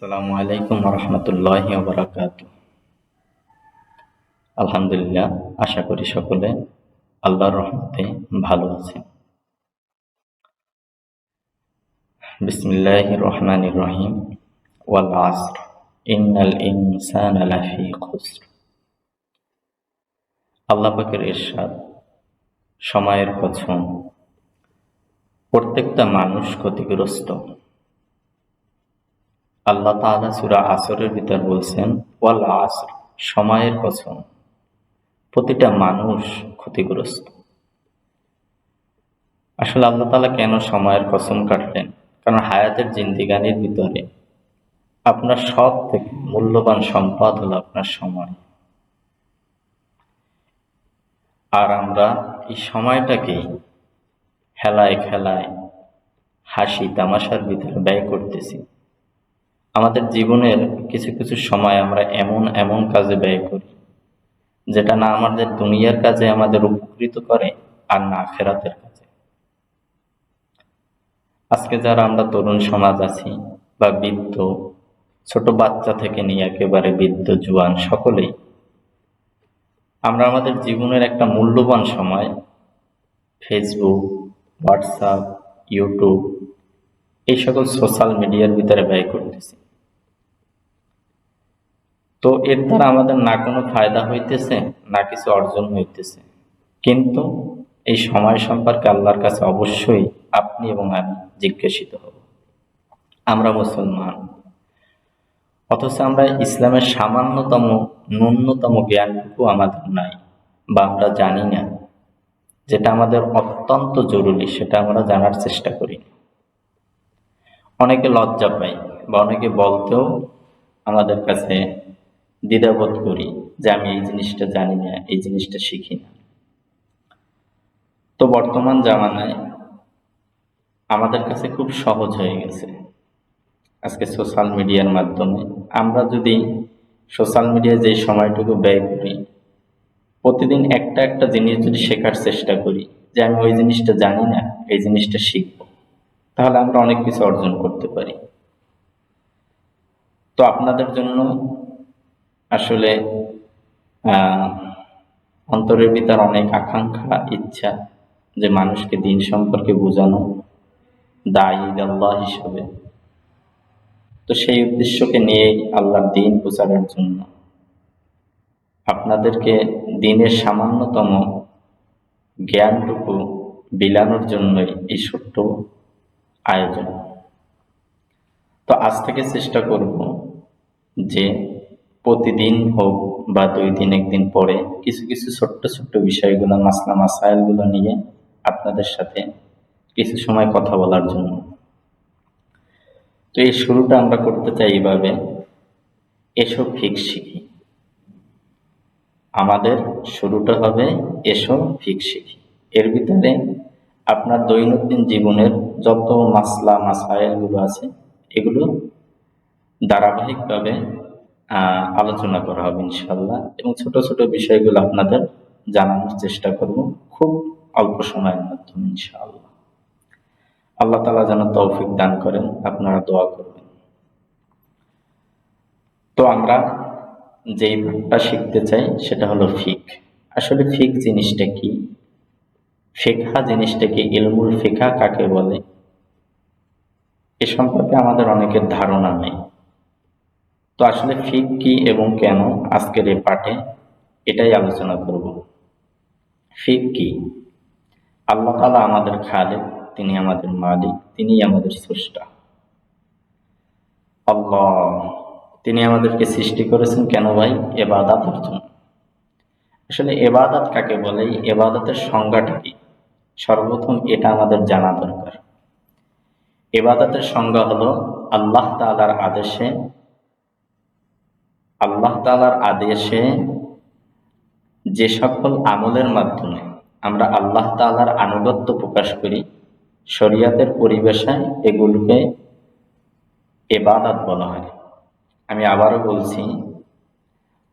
আসসালামু আলাইকুম রহমতুল্লাহ বরাকাত আলহামদুলিল্লাহ, আশা করি সকলে আল্লাহর রহমতে ভালো আছেন। বিসমিল্লাহ রহমান রহিম। ওয়াল আসর। ইন্নাল ইনসান খুসর। আল্লাহ পাকের ইরশাদ সময়ের কসম। প্রত্যেকটা মানুষ ক্ষতিগ্রস্ত। আল্লাহ তাআলা সূরা আসরের ভিতর বলছেন, ওয়াল আসর সময়ের কসম। প্রতিটা মানুষ ক্ষতিগ্রস্ত। আসলে আল্লাহ তাআলা কেন সময়ের কসম কাটলেন? কারণ হায়াতের জিন্দিগানির ভিতরে আপনার সব থেকে মূল্যবান সম্পদ হলো আপনার সময়। আর আমরা এই সময়টাকে খেলায় খেলায় হাসি তামাশার ভিতরে ব্যয় করতেছি। আমাদের জীবনের কিছু কিছু সময় আমরা এমন এমন কাজে ব্যয় করি, যেটা না আমাদের দুনিয়ার কাজে আমাদের উপকৃত করে আর না আখেরাতের কাজে। আজকে যারা আমরা তরুণ সমাজ আছি বা বৃদ্ধ, ছোট বাচ্চা থেকে নিয়ে একেবারে বৃদ্ধ, জুয়ান সকলেই, আমরা আমাদের জীবনের একটা মূল্যবান সময় ফেসবুক হোয়াটসঅ্যাপ ইউটিউব এই সকল সোশ্যাল মিডিয়ার ভিতরে ব্যয় করতেছি। তো এর দ্বারা আমাদের না কোনো ফায়দা হইতেছে, না কিছু অর্জন হইতেছে। কিন্তু এই সময় সম্পর্কে আল্লাহর কাছে অবশ্যই আপনি এবং আমি জিজ্ঞাসিত হব। আমরা মুসলমান। অথচ আমরা ইসলামের সামান্যতম, ন্যূনতম জ্ঞানটুকু আমাদের নাই বা আমরা জানি না। যেটা আমাদের অত্যন্ত জরুরি, সেটা আমরা জানার চেষ্টা করি অনেকে লজ্জা পাই বা অনেকে বলতেও আমাদের কাছে দ্বিধাবোধ করি যে আমি এই জিনিসটা জানি না, এই জিনিসটা শিখি না। তো বর্তমান জামানায় আমাদের কাছে খুব সহজ হয়ে গেছে। আজকে সোশ্যাল মিডিয়ার মাধ্যমে আমরা যদি সোশ্যাল মিডিয়ায় যে সময়টুকু ব্যয় করি, প্রতিদিন একটা একটা জিনিস যদি শেখার চেষ্টা করি যে আমি ওই জিনিসটা জানি না, এই জিনিসটা শিখব। তাহলে আমরা অনেক কিছু অর্জন করতে পারি। তো আপনাদের জন্য আসলে অন্তরের ভিতর অনেক আকাঙ্ক্ষা, ইচ্ছা যে মানুষকে দিন সম্পর্কে বোঝানো দায়ী আল্লাহ হিসাবে। তো সেই উদ্দেশ্যকে নিয়েই আল্লাহর দিন প্রচারের জন্য আপনাদেরকে দিনের সামান্যতম জ্ঞানটুকু বিলানোর জন্যই এই ছোট্ট আয়োজন। তো আজ থেকে চেষ্টা করব যে প্রতিদিন হোক বা দুই দিন, একদিন পরে কিছু কিছু ছোট্ট ছোট্ট বিষয়গুলো, মাসলা মাসাইলগুলো নিয়ে আপনাদের সাথে কিছু সময় কথা বলার জন্য। তো এই শুরুটা আমরা করতে চাই এইভাবে এসব ফিক শিখি। আমাদের শুরুটা হবে এসো ফিক শিখি। এর ভিতরে আপনার দৈনন্দিন জীবনের যত মাসলা মাসাইলগুলো আছে, এগুলো ধারাবাহিকভাবে আলোচনা করা হবে ইনশাল্লাহ এবং ছোট ছোট বিষয়গুলো আপনাদের জানানোর চেষ্টা করব খুব অল্প সময়ের মাধ্যমে ইনশাআল্লাহ। আল্লাহ তালা যেন তৌফিক দান করেন, আপনারা দোয়া করবেন। তো আমরা যেই ভাগটা শিখতে চাই, সেটা হলো ফিক। আসলে ফিক জিনিসটা কি? ফেখা জিনিসটাকে ইলমুল ফেখা কাকে বলে? এ সম্পর্কে আমাদের অনেকের ধারণা নেই। তো আসলে ফিক কি এবং কেন আজকের এই পাঠে এটাই আলোচনা করব। ফিক কি? আল্লাহ তালা আমাদের খালেক, তিনি আমাদের মালিক তিনি আমাদের স্রষ্টা। আল্লাহ, তিনি আমাদেরকে সৃষ্টি করেছেন কেন ভাই? এবাদাতের জন্য আসলে এবাদাত কাকে বলে? এবাদাতের সংজ্ঞাটা কি? সর্বপ্রথম এটা আমাদের জানা দরকার। এবাদাতের সংজ্ঞা হলো আল্লাহ তালার আদেশে, আল্লাহ তালার আদেশে যে সকল আমলের মাধ্যমে আমরা আল্লাহ তালার আনুগত্য প্রকাশ করি, শরিয়াতের পরিবেশায় এগুলোকে এবাদাত বলা হয়। আমি আবারও বলছি,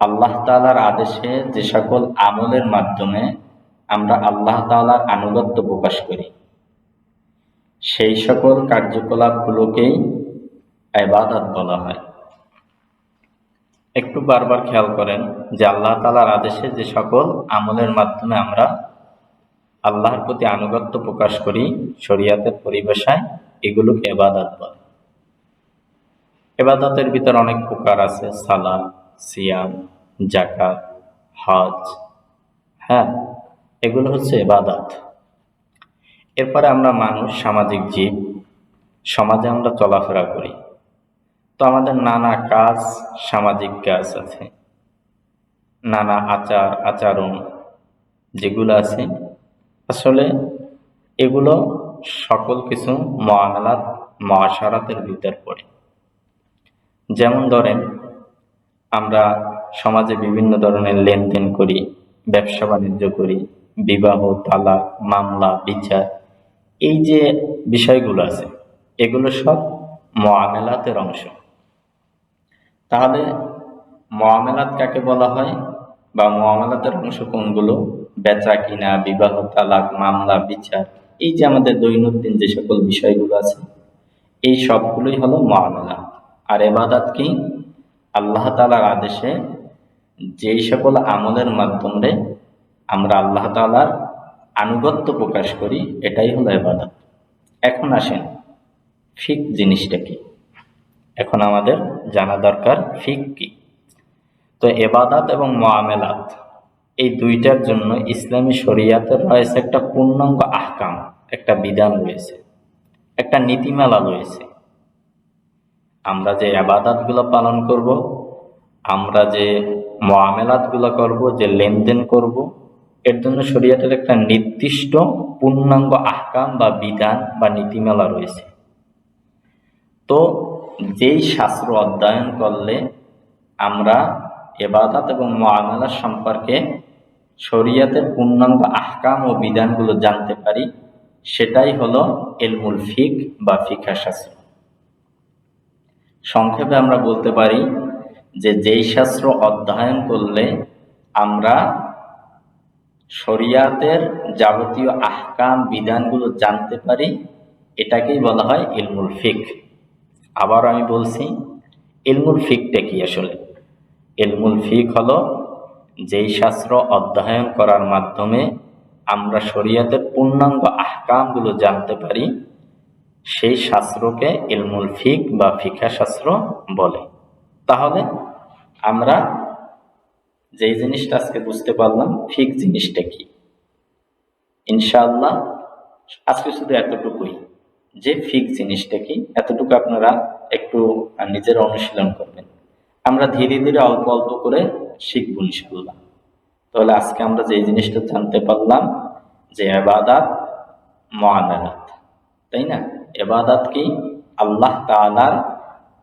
আল্লাহ তালার আদেশে যে সকল আমলের মাধ্যমে আমরা আল্লাহ তালার আনুগত্য প্রকাশ করি। সেই সকল কার্যকলাপগুলোকেই এবাদাত বলা হয়। একটু বারবার খেয়াল করেন যে আল্লাহ তালার আদেশে যে সকল আমলের মাধ্যমে আমরা আল্লাহর প্রতি আনুগত্য প্রকাশ করি, শরিয়াতের পরিভাষায় এগুলোকে এবাদাত বলে। এবাদতের ভিতর অনেক প্রকার আছে সালা সিয়াম জাকাত হজ হ্যাঁ? এগুলো হচ্ছে এবাদত এরপরে আমরা মানুষ, সামাজিক জীব, সমাজে আমরা চলাফেরা করি। তো আমাদের নানা কাজ, সামাজিক কাজ আছে। নানা আচার, আচরণ যেগুলো আছে, আসলে এগুলো সকল কিছু মহামেলাত মহাসারাতের ভিতর পড়ে। যেমন ধরেন, আমরা সমাজে বিভিন্ন ধরনের লেনদেন করি, ব্যবসা বাণিজ্য করি বিবাহ, তালাক, মামলা, বিচার, এই যে বিষয়গুলো আছে, এগুলো সব মহামেলাতের অংশ। তাহলে মহামেলাত কাকে বলা হয় বা মহামেলাতের অংশ কোনগুলো? বেচা কিনা, বিবাহ, তালাক, মামলা, বিচার, এই যে আমাদের দৈনন্দিন যে সকল বিষয়গুলো আছে, এই সবগুলোই হলো মহামেলা আর এবাদাত কি? আল্লাহ তালার আদেশে যেই সকল আমলের মাধ্যমে আমরা আল্লাহ তালার আনুগত্য প্রকাশ করি, এটাই হলো এবাদত এখন আসেন ফিক জিনিসটা কি? এখন আমাদের জানা দরকার ফিক কি? তো এবাদাত এবং মোয়ামেলাত এই দুইটার জন্য ইসলামী শরিয়াতের রয়েছে একটা পূর্ণাঙ্গ আহকাম, একটা বিধান রয়েছে, একটা নীতিমালা রয়েছে। আমরা যে আবাদাতগুলো পালন করব, আমরা যে মোয়ামেলাতগুলো করব, যে লেনদেন করব এর জন্য শরিয়াতের একটা নির্দিষ্ট পূর্ণাঙ্গ আহকাম বা বিধান বা নীতিমালা রয়েছে। তো যেই শাস্ত্র অধ্যয়ন করলে আমরা এবাদাত এবং মোয়ামেলার সম্পর্কে শরিয়াতের পূর্ণাঙ্গ আহকাম ও বিধানগুলো জানতে পারি, সেটাই হলো এলমুল ফিক বা ফিকা শাস্ত্র। সংক্ষেপে আমরা বলতে পারি যে যেই শাস্ত্র অধ্যয়ন করলে আমরা শরিয়াতের যাবতীয় আহকাম, বিধানগুলো জানতে পারি, এটাকেই বলা হয় ইলমুল ফিক। আবার আমি বলছি, ইলমুল ফিকটা কি আসলে? ইলমুল ফিক হলো যেই শাস্ত্র অধ্যয়ন করার মাধ্যমে আমরা শরিয়াতের পূর্ণাঙ্গ আহকামগুলো জানতে পারি, সেই শাস্ত্রকে ইলমুল ফিক বা ফিকা শাস্ত্র বলে। তাহলে আমরা যেই জিনিসটা আজকে বুঝতে পারলাম ফিক জিনিসটা কি? ইনশাআল্লাহ, আজকে শুধু এতটুকুই যে ফিক জিনিসটা কি, এতটুকু আপনারা একটু নিজের অনুশীলন করবেন। আমরা ধীরে ধীরে অল্প অল্প করে শিখব ইনশাল্লাহ তাহলে আজকে আমরা যে জিনিসটা জানতে পারলাম যে এবাদাত মহামেলাত তাই না? এবাদাত কি? আল্লাহ তালার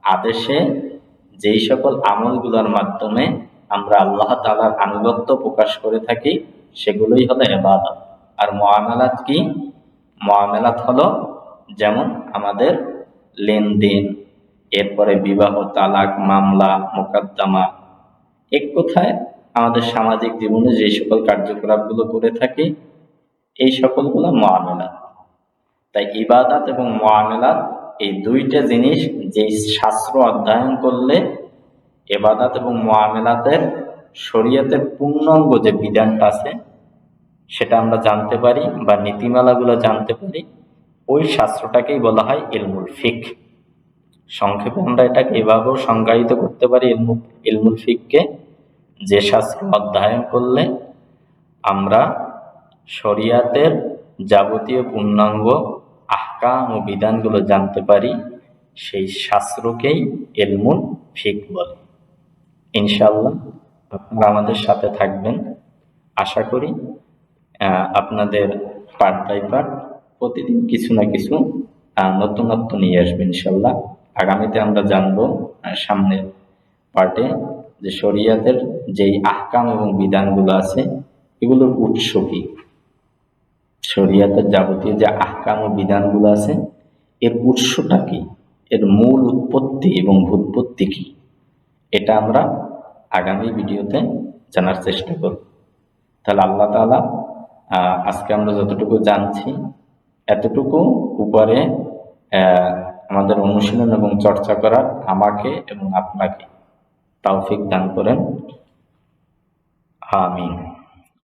আদেশে যেই সকল আমলগুলোর মাধ্যমে আমরা আল্লাহ তালার আনুগত্য প্রকাশ করে থাকি, সেগুলোই হলো এবাদত আর মহামেলাত কি? মহামেলাত হলো যেমন আমাদের লেনদেন, এরপরে বিবাহ, তালাক, মামলা, মোকদ্দমা। এক কথায় আমাদের সামাজিক জীবনে যে সকল কার্যকলাপগুলো করে থাকি, এই সকলগুলো মহামেলাত তাই ইবাদাত এবং মহামেলাত এই দুইটা জিনিস যে শাস্ত্র অধ্যয়ন করলে এবাদাত এবং মহামেলাতের শরীয়তের পূর্ণাঙ্গ যে বিধানটা আছে, সেটা আমরা জানতে পারি বা নীতিমালাগুলো জানতে পারি। ওই শাস্ত্রটাকেই বলা হয় ইলমুল ফিক। সংক্ষেপে আমরা এটাকে এভাবেও সংজ্ঞায়িত করতে পারি ইলমু ইলমুল ফিককে। যে শাস্ত্র অধ্যয়ন করলে আমরা শরিয়াতের যাবতীয় পূর্ণাঙ্গ আহকাম ও বিধানগুলো জানতে পারি, সেই শাস্ত্রকেই এলমুল ফিক বলে। ইনশাল্লাহ আপনারা আমাদের সাথে থাকবেন। আশা করি আপনাদের পার্ট বাই পার্ট প্রতিদিন কিছু না কিছু নতুনত্ব নিয়ে আসবে ইনশাল্লাহ আগামীতে আমরা জানব সামনের পার্টে যে শরিয়াতের যেই আহকাম এবং বিধানগুলো আছে, এগুলোর উৎস কি? শরিয়াতের যাবতীয় যে আহকাম ও বিধানগুলো আছে, এর উৎসটা কি? এর মূল উৎপত্তি এবং ভূৎপত্তি কি? এটা আমরা আগামী ভিডিওতে জানার চেষ্টা করব। তাহলে আল্লাহ তালা আজকে আমরা যতটুকু জানছি, এতটুকু উপরে আমাদের অনুশীলন এবং চর্চা করার আমাকে এবং আপনাকে তাওফিক দান করেন। আমিন।